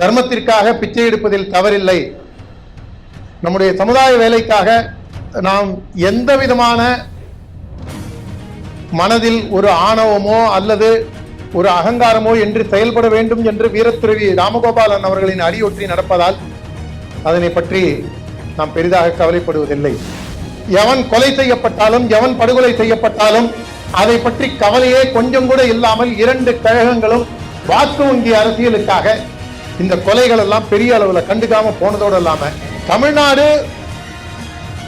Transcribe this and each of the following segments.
தர்மத்திற்காக பிச்சை எடுப்பதில் தவறில்லை. நம்முடைய சமுதாய வேலைக்காக நாம் எந்த விதமான மனதில் ஒரு ஆணவமோ அல்லது ஒரு அகங்காரமோ என்று செயல்பட வேண்டும் என்று வீரத்துறவி ராமகோபாலன் அவர்களின் அடியொற்றி நடப்பதால் அதனை பற்றி நாம் பெரிதாக கவலைப்படுவதில்லை. எவன் கொலை செய்யப்பட்டாலும் எவன் படுகொலை செய்யப்பட்டாலும் அதை பற்றி கவலையே கொஞ்சம் கூட இல்லாமல் இரண்டு கழகங்களும் வாக்கு வங்கி அரசியலுக்காக இந்த கொலைகள் எல்லாம் பெரிய அளவுல கண்டுக்காம போனதோடு இல்லாம தமிழ்நாடு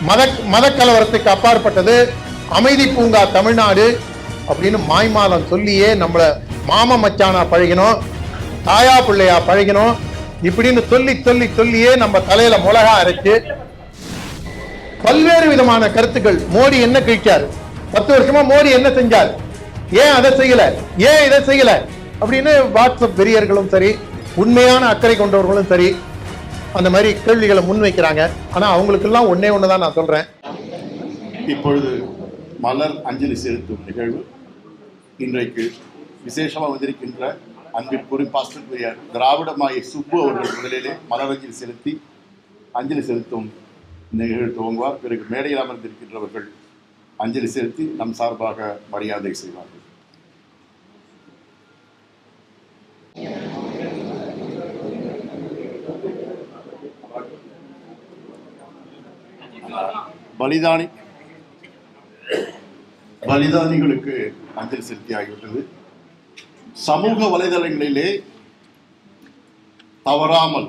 மத மத கலவரத்துக்கு அப்பாற்பட்டது. அமைதி பூங்கா தமிழ்நாடு அப்படின்னு மாய்மாலம் சொல்லியே நம்மள மாம மச்சானா பழகினோம். தாயா பிள்ளையா பழகினோம். இப்படின்னு சொல்லி சொல்லி சொல்லியே நம்ம தலையில மிளகா அரைச்சு பல்வேறு விதமான கருத்துக்கள். மோடி என்ன கழிச்சார்? பத்து வருஷமா மோடி என்ன செஞ்சார்? ஏன் அதை செய்யல? ஏன் இதை செய்யல? அப்படின்னு வாட்ஸ்அப் வெறியர்களும் சரி உண்மையான அக்கறை கொண்டவர்களும் சரி அந்த மாதிரி கேள்விகளை முன்வைக்கிறாங்க. ஆனால் அவங்களுக்கெல்லாம் ஒன்றே ஒன்று தான் நான் சொல்கிறேன் இப்பொழுது மலர் அஞ்சலி செலுத்தும் நிகழ்வு. இன்றைக்கு விசேஷமாக வந்திருக்கின்ற அன்பிற்குரிய பாஸ்டருடைய திராவிடமாய சுப்பு அவர்கள் முதலிலே மலர் அஞ்சலி செலுத்தி அஞ்சலி செலுத்தும் நிகழ்வு துவங்குவார். பிறகு மேடையில் அமர்ந்திருக்கின்றவர்கள் அஞ்சலி செலுத்தி நம் சார்பாக மரியாதை செய்வார்கள். பலிதானி பலிதானிகளுக்கு அஞ்சலி செலுத்தியாகிவிட்டது. சமூக வலைதளங்களிலே தவறாமல்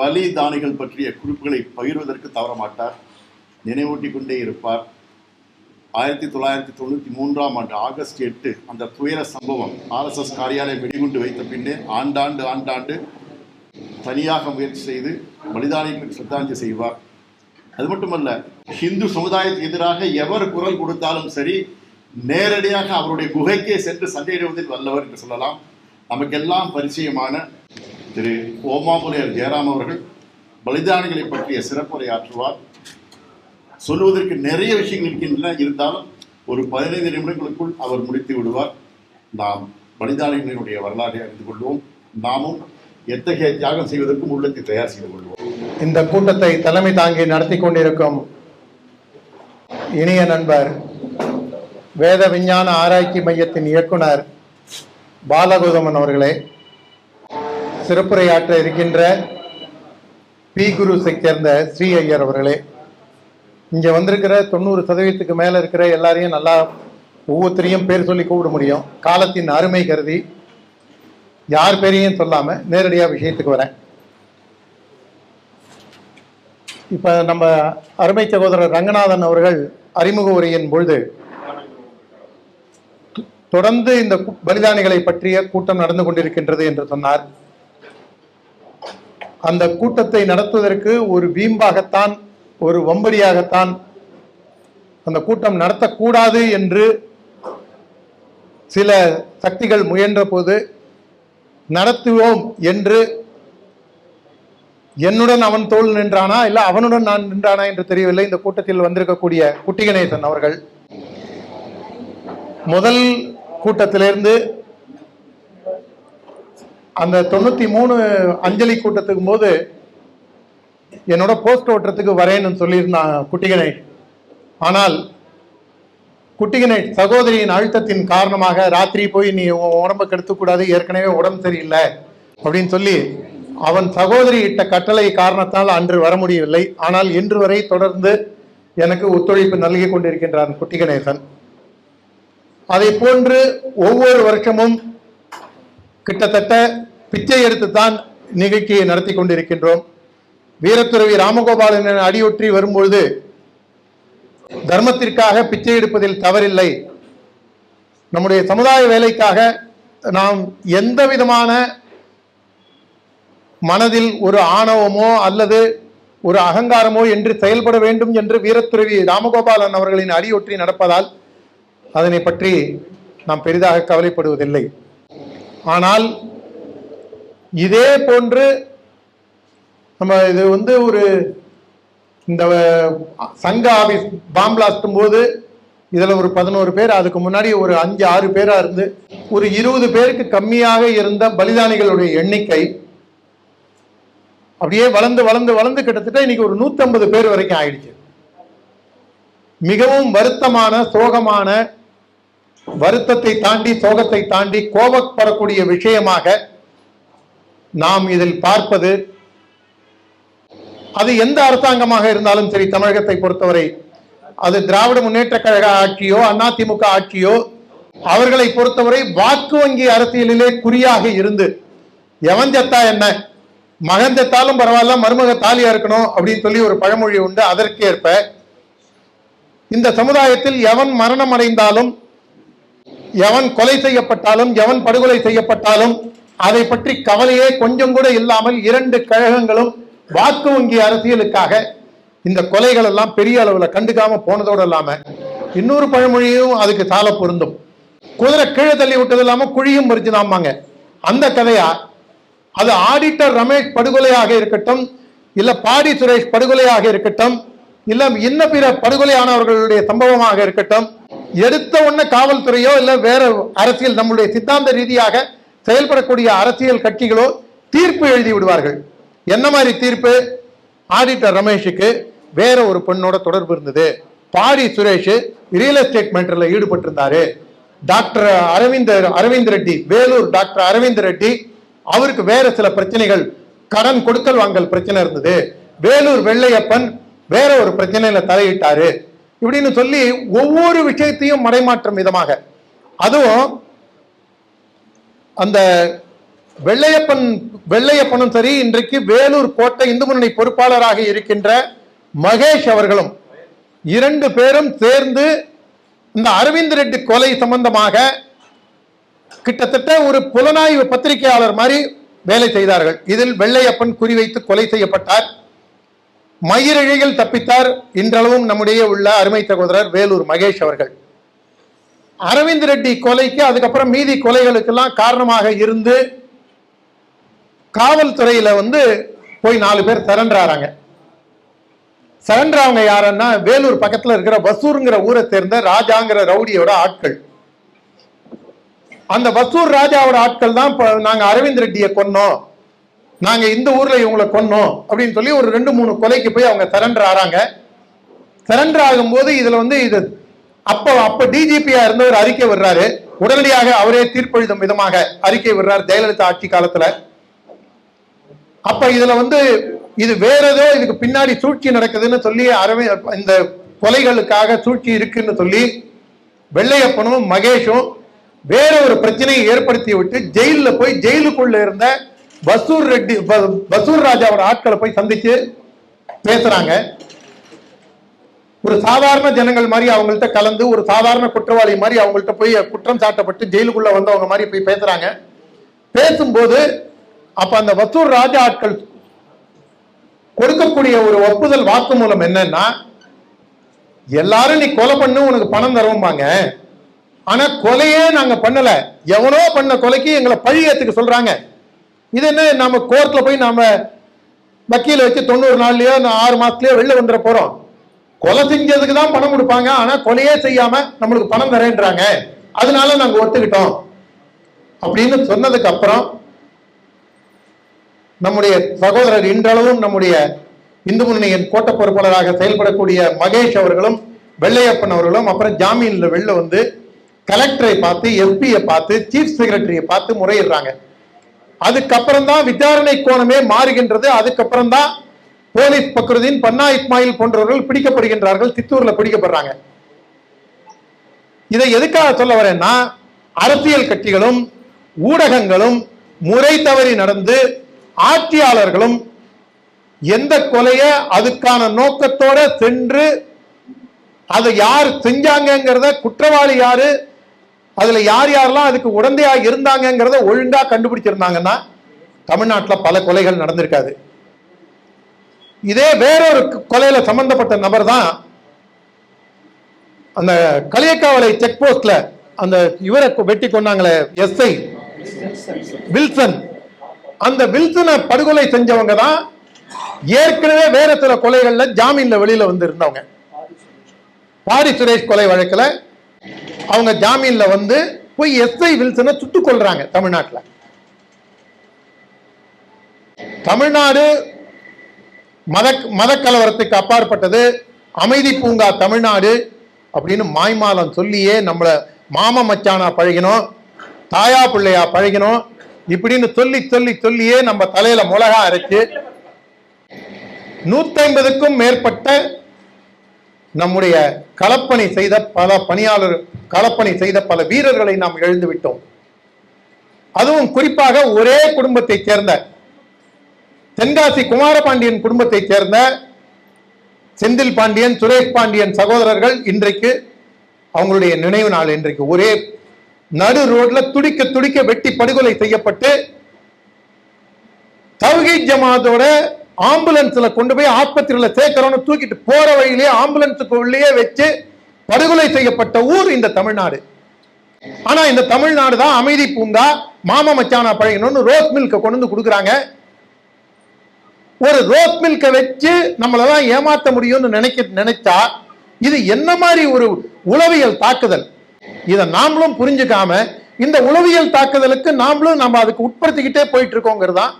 பலிதானிகள் பற்றிய குறிப்புகளை பகிர்வதற்கு தவற மாட்டார் நினைவூட்டிக் கொண்டே இருப்பார். ஆயிரத்தி தொள்ளாயிரத்தி தொண்ணூற்றி மூன்றாம் ஆண்டு ஆகஸ்ட் எட்டு அந்த துயர சம்பவம் ஆர்எஸ்எஸ் காரியாலயம் வெடிகுண்டு வைத்த பின்னே ஆண்டாண்டு ஆண்டாண்டு தனியாக முயற்சி செய்து பலிதானிகளுக்கு சிரத்தாஞ்சலி செய்வார். அது மட்டுமல்ல ஹிந்து சமுதாயத்துக்கு எதிராக எவர் குரல் கொடுத்தாலும் சரி நேரடியாக அவருடைய குகைக்கே சென்று சண்டையிடுவதில் வல்லவர் என்று சொல்லலாம். நமக்கெல்லாம் பரிச்சயமான திரு ஓமாபுலையர் ஜெயராம் அவர்கள் பலிதானிகளை பற்றிய சிறப்புரை ஆற்றுவார். சொல்வதற்கு நிறைய விஷயங்கள் இருக்கின்றன. இருந்தாலும் ஒரு பதினைந்து நிமிடங்களுக்குள் அவர் முடித்து விடுவார். நாம் பலிதானிகளினுடைய வரலாற்றை அறிந்து கொள்வோம். நாமும் எத்தகைய தியாகம் செய்வதற்கும் உள்ளத்தை தயார் செய்து கொள்வோம். இந்த கூட்டத்தை தலைமை தாங்கி நடத்தி கொண்டிருக்கும் இனிய நண்பர் வேத விஞ்ஞான ஆராய்ச்சி மையத்தின் இயக்குனர் பாலகோதமன் அவர்களே சிறப்புரையாற்ற இருக்கின்ற பி. குருஸை சேர்ந்த ஸ்ரீ ஐயர் அவர்களே இங்கே வந்திருக்கிற தொண்ணூறு சதவீதத்துக்கு மேலே இருக்கிற எல்லாரையும் நல்லா ஒவ்வொருத்தரையும் பேர் சொல்லி கூப்பிட முடியும். காலத்தின் அருமை கருதி யார் பேரையும் சொல்லாம நேரடியா விஷயத்துக்கு வரேன். இப்ப நம்ம அருமை சகோதரர் ரங்கநாதன் அவர்கள் அறிமுக உரையின் பொழுது தொ- தொடர்ந்து இந்த பலிதானிகளை பற்றிய கூட்டம் நடந்து கொண்டிருக்கின்றது என்று சொன்னார். அந்த கூட்டத்தை நடத்துவதற்கு ஒரு வீம்பாகத்தான் ஒரு வம்படியாகத்தான் அந்த கூட்டம் நடத்தக்கூடாது என்று சில சக்திகள் முயன்ற போது நடத்துவோம் என்று என்னுடன் அவன் தோல் நின்றானா? இல்ல அவனுடன் நான் நின்றானா என்று தெரியவில்லை. இந்த கூட்டத்தில் வந்திருக்கக்கூடிய குட்டி கணேசன் அவர்கள். முதல் கூட்டத்திலிருந்து அந்த தொண்ணூத்தி மூணு அஞ்சலி கூட்டத்துக்கு போது என்னோட போஸ்ட் ஓட்டுறதுக்கு வரேன்னு சொல்லியிருந்தான் குட்டி கணேஷ் ஆனால் குட்டி கணேஷ் சகோதரியின் அழுத்தத்தின் காரணமாக ராத்திரி போய் நீ உடம்ப கெடுத்துக்கூடாது ஏற்கனவே உடம்பு சரியில்லை அப்படின்னு சொல்லி அவன் சகோதரி இட்ட கட்டளை காரணத்தால் அன்று வர முடியவில்லை. ஆனால் இன்று வரை தொடர்ந்து எனக்கு ஒத்துழைப்பு நல்கி கொண்டிருக்கின்றான் குட்டி கணேசன் அதை போன்று ஒவ்வொரு வருஷமும் கிட்டத்தட்ட பிச்சை எடுத்துத்தான் நிகழ்ச்சியை நடத்தி கொண்டிருக்கின்றோம். வீரத்துறவி ராமகோபாலன் அடியொற்றி வரும்பொழுது தர்மத்திற்காக பிச்சை எடுப்பதில் தவறில்லை. நம்முடைய சமுதாய வேலைக்காக நாம் எந்த விதமான மனதில் ஒரு ஆணவமோ அல்லது ஒரு அகங்காரமோ என்று செயல்பட வேண்டும் என்று வீரத்துறவி ராமகோபாலன் அவர்களின் அடியொற்றி நடப்பதால் அதனை பற்றி நாம் பெரிதாக கவலைப்படுவதில்லை. ஆனால் இதே போன்று நம்ம இது வந்து ஒரு இந்த சங்க ஆபீஸ் பாம் பிளாஸ்டும் போது இதுல ஒரு பதினோரு பேர் அதுக்கு முன்னாடி ஒரு அஞ்சு ஆறு பேரா இருந்து ஒரு இருபது பேருக்கு கம்மியாக இருந்த பலிதானிகளுடைய எண்ணிக்கை அப்படியே வளர்ந்து வளர்ந்து வளர்ந்து கிட்டத்தட்ட இன்னைக்கு ஒரு 150 பேர் வரைக்கும் ஆயிடுச்சு. மிகவும் வருத்தமான சோகமான வருத்தத்தை தாண்டி சோகத்தை தாண்டி கோபப்படக்கூடிய விஷயமாக நாம் இதில் பார்ப்பது அது எந்த அரசாங்கமாக இருந்தாலும் சரி தமிழகத்தை பொறுத்தவரை அது திராவிட முன்னேற்ற கழக ஆட்சியோ அதிமுக ஆட்சியோ அவர்களை பொறுத்தவரை வாக்கு வங்கி அரசியலிலே குறியாக இருந்து எவன் செத்தா என்ன? மகன் செத்தாலும் பரவாயில்ல மருமக தாலியா இருக்கணும் அப்படின்னு சொல்லி ஒரு பழமொழி உண்டு. அதற்கேற்ப இந்த சமுதாயத்தில் எவன் மரணம் அடைந்தாலும் எவன் கொலை செய்யப்பட்டாலும் எவன் படுகொலை செய்யப்பட்டாலும் அதை பற்றி கவலையே கொஞ்சம் கூட இல்லாமல் இரண்டு கழகங்களும் வாக்கு வங்கி அரசியலுக்காக இந்த கொலைகள் எல்லாம் பெரிய அளவுல கண்டுக்காம போனதோடு இல்லாம இன்னொரு பழமொழியும் அதுக்கு சால பொருந்தும். குதிரை கீழே தள்ளி விட்டது இல்லாம குழியும் பறிச்சுதாமாங்க அந்த கதையா? அது ஆடிட்டர் ரமேஷ் படுகொலையாக இருக்கட்டும் இல்ல பாடி சுரேஷ் படுகொலையாக இருக்கட்டும் இல்ல இன்ன பிற படுகொலையானவர்களுடைய சம்பவமாக இருக்கட்டும் எடுத்த உடனே காவல்துறையோ இல்ல வேற அரசியல் நம்முடைய சித்தாந்த ரீதியாக செயல்படக்கூடிய அரசியல் கட்சிகளோ தீர்ப்பு எழுதி விடுவார்கள். என்ன மாதிரி தீர்ப்பு? ஆடிட்டர் ரமேஷுக்கு வேற ஒரு பெண்ணோட தொடர்பு இருந்தது. பாடி சுரேஷ் ரியல் எஸ்டேட் மேட்டர்ல ஈடுபட்டிருந்தாரு. டாக்டர் அரவிந்த் அரவிந்த் ரெட்டி வேலூர் டாக்டர் அரவிந்த் ரெட்டி அவருக்கு வேற சில பிரச்சனைகள் கடன் கொடுக்கல் வாங்கல் பிரச்சனை இருந்தது. வேலூர் வெள்ளையப்பன் வேற ஒரு பிரச்சனையில தலையிட்டாரு. இப்படின்னு சொல்லி ஒவ்வொரு விஷயத்தையும் மறைமாற்றும் விதமாக. அதுவும் அந்த வெள்ளையப்பன் வெள்ளையப்பனும் சரி இன்றைக்கு வேலூர் கோட்டை இந்து முன்னணி பொறுப்பாளராக இருக்கின்ற மகேஷ் அவர்களும் இரண்டு பேரும் சேர்ந்து இந்த அரவிந்த் ரெட்டி கொலை சம்பந்தமாக கிட்டத்தட்ட ஒரு புலனாய்வு பத்திரிகையாளர் மாதிரி வேலை செய்தார்கள். இதில் வெள்ளையப்பன் குறிவைத்து கொலை செய்யப்பட்டார். மயிரிழையில் தப்பித்தார். இன்றளவும் நம்முடைய உள்ள அருமை சகோதரர் வேலூர் மகேஷ் அவர்கள். அரவிந்த் ரெட்டி கொலைக்கு அதுக்கப்புறம் மீதி கொலைகளுக்கெல்லாம் காரணமாக இருந்து காவல்துறையில் வந்து போய் நாலு பேர் சரண்டர் ஆறாங்க சரண்டர் அவங்க யாருன்னா வேலூர் பக்கத்தில் இருக்கிற வசூருங்கிற ஊரை சேர்ந்த ராஜாங்கிற ரவுடியோட ஆட்கள். அந்த வசூர் ராஜாவோட ஆட்கள் தான் இப்போ நாங்கள் அரவிந்த் ரெட்டியை கொன்னோம். நாங்கள் இந்த ஊரில் இவங்களை கொன்னோம் அப்படின்னு சொல்லி ஒரு ரெண்டு மூணு கொலைக்கு போய் அவங்க சரண்டர் ஆறாங்க சரண்டர் ஆகும்போது இதில் வந்து இது அப்போ அப்போ டிஜிபியாக இருந்தவர் அறிக்கை விடுறாரு. உடனடியாக அவரே தீர்ப்பெழுதும் விதமாக அறிக்கை விடுறார் ஜெயலலிதா ஆட்சி காலத்தில். அப்ப இதுல வந்து இது வேற ஏதோ இதுக்கு பின்னாடி சூழ்ச்சி நடக்குதுன்னு சொல்லி அரவி இந்த கொலைகளுக்காக சூழ்ச்சி இருக்குன்னு சொல்லி வெள்ளையப்பனும் மகேஷும் வேற ஒரு பிரச்சனையை ஏற்படுத்தி விட்டு ஜெயிலில் போய் ஜெயிலுக்குள்ள இருந்த பசூர் ரெட்டி பசூர் ராஜாவோட ஆட்களை போய் சந்திச்சு பேசுறாங்க. ஒரு சாதாரண ஜனங்கள் மாதிரி அவங்கள்ட்ட கலந்து ஒரு சாதாரண குற்றவாளி மாதிரி அவங்கள்ட்ட போய் குற்றம் சாட்டப்பட்டு ஜெயிலுக்குள்ள வந்தவங்க மாதிரி போய் பேசுறாங்க. பேசும்போது அப்ப அந்த வத்தூர் ராஜா ஆட்கள் கொடுக்கக்கூடிய ஒரு ஒப்புதல் வாக்குமூலம் என்னன்னா எல்லாரும் நீ கொலை பண்ணு உனக்கு பணம் தருவோம்பாங்க. ஆனா கொலையே நாங்க பண்ணல. எவனோ பண்ண கொலைக்கு எங்களை பழி ஏத்துக்க சொல்றாங்க. இது என்ன நம்ம கோர்ட்ல போய் நாம வக்கீல வச்சு தொண்ணூறு நாள்லயோ ஆறு மாசத்துலயோ வெளில வந்துட போறோம். கொலை செஞ்சதுக்கு தான் பணம் கொடுப்பாங்க. ஆனா கொலையே செய்யாம நம்மளுக்கு பணம் தரேன்றாங்க. அதனால நாங்க ஒத்துக்கிட்டோம். அப்படின்னு சொன்னதுக்கு அப்புறம் நம்முடைய சகோதரர் இன்றளவும் நம்முடைய இந்து முன்னணியின் கோட்ட பொறுப்பாளராக செயல்படக்கூடிய மகேஷ் அவர்களும் வெள்ளையப்பன் அவர்களும் அப்புறம் ஜாமீன்ல வெளில வந்து கலெக்டரை பார்த்து எஸ்பியை பார்த்து சீஃப் செக்ரட்டரியை பார்த்து முறையிடுறாங்க. அதுக்கப்புறம் தான் விசாரணை கோணமே மாறுகின்றது. அதுக்கப்புறம் தான் போலீஸ் பக்ருதீன் பன்னா இஸ்மாயில் போன்றவர்கள் பிடிக்கப்படுகின்றார்கள். சித்தூர்ல பிடிக்கப்படுறாங்க. இதை எதுக்காக சொல்ல வரேன்னா அரசியல் கட்சிகளும் ஊடகங்களும் முறை தவறி நடந்து ஆட்சியாளர்களும் எந்த கொலைய அதுக்கான நோக்கத்தோட சென்று அதை யார் செஞ்சாங்கங்கிறத குற்றவாளி யாரு அதுல யார் யாரெல்லாம் அதுக்கு உடந்தையா இருந்தாங்கங்கிறத ஒழுங்கா கண்டுபிடிச்சிருந்தாங்கன்னா தமிழ்நாட்டில் பல கொலைகள் நடந்திருக்காது. இதே வேறொரு கொலையில சம்பந்தப்பட்ட நபர் தான் அந்த களியக்காவலை செக் போஸ்ட்ல அந்த இவரை வெட்டி கொண்டாங்களே எஸ்ஐ வில்சன். அந்த வில்சனை படுகொலை செஞ்சவங்க தான் ஏற்கனவே வேற சில கொலைகள்ல ஜாமீன்ல வெளியில வந்து இருந்தவங்க பாரி சுரேஷ் கொலை வழக்கில் அவங்க ஜாமீன்ல வந்து போய் எஸ்ஐ வில்சனை சுட்டுக் கொள்றாங்க தமிழ்நாட்டுல. தமிழ்நாடு மத மத கலவரத்துக்கு அப்பாற்பட்டது. அமைதி பூங்கா தமிழ்நாடு அப்படின்னு மாய்மாலம் சொல்லியே நம்மளை மாம மச்சானா பழகினோம் தாயா பிள்ளையா பழகினோம். இப்படின்னு சொல்லி சொல்லி சொல்லியே நம்ம தலையில மிளகா அரைச்சு நூத்தைம்பதுக்கும் மேற்பட்ட நம்முடைய களப்பணி செய்த பல பணியாளர் களப்பணி செய்த பல வீரர்களை நாம் எழுந்து விட்டோம். அதுவும் குறிப்பாக ஒரே குடும்பத்தை சேர்ந்த தென்காசி குமாரபாண்டியன் குடும்பத்தை சேர்ந்த செந்தில் பாண்டியன் சுரேஷ் பாண்டியன் சகோதரர்கள் இன்றைக்கு அவங்களுடைய நினைவு நாள் இன்றைக்கு. ஒரே நடு ரோட்ல துடிக்க துடிக்க வெட்டி படுகொலை செய்யப்பட்டு தௌஹீத் ஜமாத்தோட ஆம்புலன்ஸ்ல கொண்டு போய் ஆஸ்பத்திரியில சேர்க்கிறோம்னு தூக்கிட்டு போற வழியிலேயே ஆம்புலன்ஸுக்குள்ளேயே வச்சு படுகொலை செய்யப்பட்ட ஊர் இந்த தமிழ்நாடு. ஆனா இந்த தமிழ்நாடு தான் அமைதி பூங்கா மாமா மச்சானா பழகணும்னு ரோஸ் மில்க கொண்டு வந்து கொடுக்குறாங்க. ஒரு ரோஸ் மில்கை வச்சு நம்மளெல்லாம் ஏமாத்த முடியும்னு நினைக்க நினைச்சா இது என்ன மாதிரி ஒரு உளவியல் தாக்குதல்? இதை நாமளும் புரிஞ்சுக்காம இந்த உளவியல் தாக்குதலுக்கு நாமளும் நம்ம அதுக்கு உட்படுத்திக்கிட்டே போயிட்டு இருக்கோங்கிறது தான்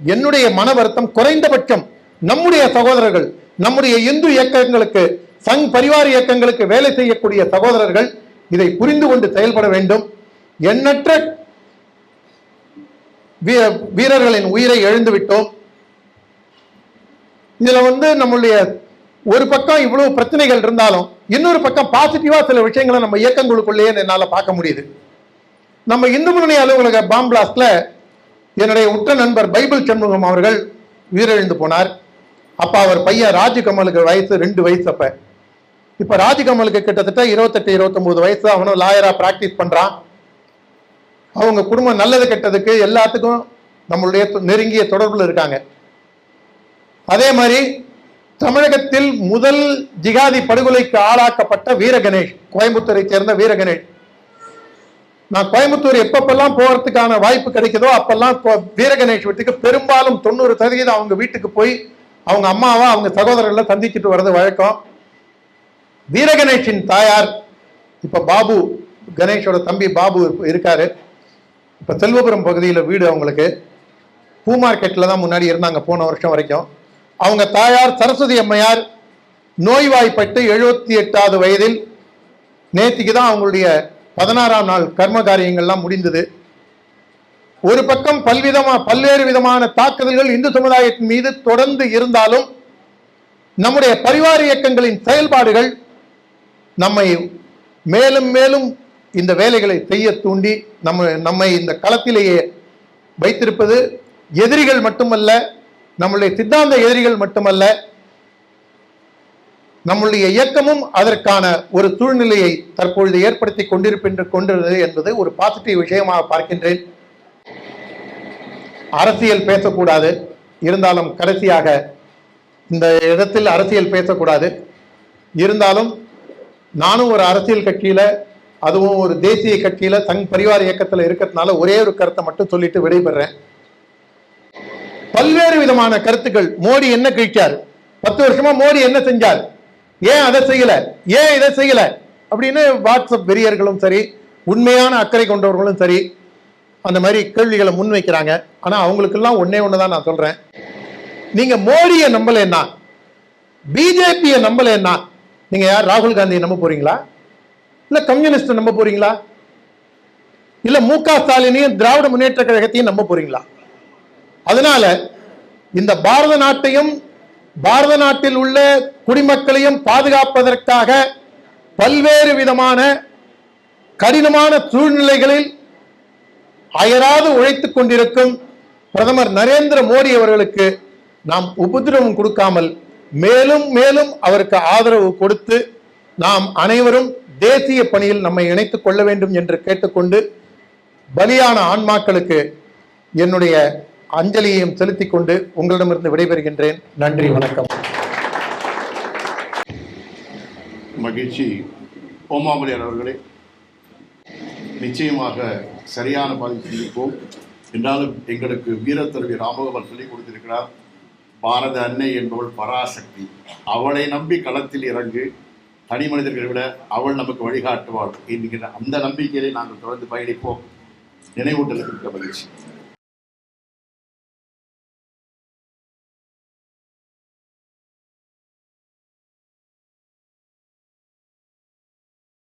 என்னுடைய மன வருத்தம் குறைந்தபட்சம். நம்முடைய சகோதரர்கள் நம்முடைய இந்து இயக்கங்களுக்கு சங் பரிவார இயக்கங்களுக்கு வேலை செய்யக்கூடிய சகோதரர்கள் இதை புரிந்து கொண்டு செயல்பட வேண்டும். எண்ணற்ற வீரர்களின் உயிரை எழுந்துவிட்டோம். இதுல வந்து நம்மளுடைய ஒரு பக்கம் இவ்வளவு பிரச்சனைகள் இருந்தாலும் இன்னொரு பக்கம் பாசிட்டிவா சில விஷயங்களை நம்ம இயக்கங்களுக்குள்ளேயே என்னால் பார்க்க முடியுது. நம்ம இந்து முன்னணி அலுவலக பாம் பிளாஸ்ட்ல என்னுடைய உற்ற நண்பர் பைபிள் சண்முகம் அவர்கள் உயிரிழந்து போனார். அப்போ அவர் பையன் ராஜ்கமலுக்கு வயசு ரெண்டு வயசு அப்ப. இப்போ ராஜ்கமலுக்கு கிட்டத்தட்ட இருபத்தெட்டு இருபத்தொம்போது வயசு அவனும் லாயராக ப்ராக்டிஸ் பண்ணுறான் அவங்க குடும்பம் நல்லது கெட்டதுக்கு எல்லாத்துக்கும் நம்மளுடைய தொ- நெருங்கிய தொடர்பில் இருக்காங்க. அதே மாதிரி தமிழகத்தில் முதல் ஜிகாதி படுகொலைக்கு ஆளாக்கப்பட்ட வீரகணேஷ் கோயம்புத்தூரை சேர்ந்த வீரகணேஷ் நான் கோயம்புத்தூர் எப்பப்பெல்லாம் போறதுக்கான வாய்ப்பு கிடைக்குதோ அப்பெல்லாம் கோ- வீட்டுக்கு பெரும்பாலும் தொண்ணூறு சதவீதம் அவங்க வீட்டுக்கு போய் அவங்க அம்மாவா அவங்க சகோதரர்களை சந்திச்சுட்டு வர்றது வழக்கம். வீரகணேஷின் தாயார் இப்ப பாபு கணேஷோட தம்பி பாபு இருக்காரு. இப்ப செல்வபுரம் பகுதியில் வீடு அவங்களுக்கு. பூ மார்க்கெட்டில் தான் முன்னாடி இருந்தாங்க போன வருஷம் வரைக்கும். அவங்க தாயார் சரஸ்வதி அம்மையார் நோய்வாய்ப்பட்டு எழுபத்தி எட்டாவது வயதில் நேத்திக்கு தான் அவங்களுடைய பதினாறாம் நாள் கர்ம காரியங்கள்லாம் முடிந்தது. ஒரு பக்கம் பல்விதமா பல்வேறு விதமான தாக்குதல்கள் இந்து சமுதாயத்தின் மீது தொடர்ந்து இருந்தாலும் நம்முடைய பரிவார இயக்கங்களின் செயல்பாடுகள் நம்மை மேலும் மேலும் இந்த வேலைகளை செய்ய தூண்டி நம்ம நம்மை இந்த களத்திலேயே வைத்திருப்பது எதிரிகள் மட்டுமல்ல நம்முடைய சித்தாந்த எதிரிகள் மட்டுமல்ல நம்முடைய இயக்கமும் அதற்கான ஒரு சூழ்நிலையை தற்பொழுது ஏற்படுத்தி கொண்டிருக்கின்ற கொண்டிருந்தது என்பது ஒரு பாசிட்டிவ் விஷயமாக பார்க்கின்றேன். அரசியல் பேசக்கூடாது. இருந்தாலும் கடைசியாக இந்த இடத்தில் அரசியல் பேசக்கூடாது. இருந்தாலும் நானும் ஒரு அரசியல் கட்சியில அதுவும் ஒரு தேசிய கட்சியில சங் பரிவார இயக்கத்தில் இருக்கிறதுனால ஒரே ஒரு கருத்தை மட்டும் சொல்லிட்டு விடைபெறேன். பல்வேறு விதமான கருத்துக்கள் மோடி என்ன கிழிச்சார்? பத்து வருஷமா மோடி என்ன செஞ்சார்? ஏன் அதை செய்யல? ஏன் இதை செய்யல? அப்படின்னு வாட்ஸ்அப் வெறியர்களும் சரி உண்மையான அக்கறை கொண்டவர்களும் சரி அந்த மாதிரி கேள்விகளை முன்வைக்கிறாங்க. ஆனா அவங்களுக்கெல்லாம் ஒண்ணே ஒண்ணுதான் நான் சொல்றேன். நீங்க மோடியை நம்பலைன்னா பிஜேபியை நம்பலைன்னா நீங்க யார் ராகுல் காந்தியை நம்ப போறீங்களா? இல்ல கம்யூனிஸ்ட் நம்ப போறீங்களா? இல்ல மு க ஸ்டாலினையும் திராவிட முன்னேற்ற கழகத்தையும் நம்ப போறீங்களா? அதனால இந்த பாரத நாட்டையும் பாரத நாட்டில் உள்ள குடிமக்களையும் பாதுகாப்பதற்காக பல்வேறு விதமான கடினமான சூழ்நிலைகளில் அயராது உழைத்துக் கொண்டிருக்கும் பிரதமர் நரேந்திர மோடி அவர்களுக்கு நாம் உபதிரவம் கொடுக்காமல் மேலும் மேலும் அவருக்கு ஆதரவு கொடுத்து நாம் அனைவரும் தேசிய பணியில் நம்மை இணைத்துக் கொள்ள வேண்டும் என்று கேட்டுக்கொண்டு பலியான ஆன்மாக்களுக்கு என்னுடைய அஞ்சலியையும் செலுத்திக் கொண்டு உங்களிடமிருந்து விடைபெறுகின்றேன். நன்றி வணக்கம். மகிழ்ச்சி. ஓமாமலியார் அவர்களே நிச்சயமாக சரியான பதில் சிந்திப்போம் என்றாலும் எங்களுக்கு வீரத்தருவி ராமகோபால் சொல்லிக் கொடுத்திருக்கிறார் பாரத அன்னை என்பவள் பராசக்தி. அவளை நம்பி களத்தில் இறங்கு. தனி மனிதர்களை விட அவள் நமக்கு வழிகாட்டுவாள் என்கிற அந்த நம்பிக்கையிலே நாங்கள் தொடர்ந்து பயணிப்போம். நினைவூட்டலுக்கு மகிழ்ச்சி.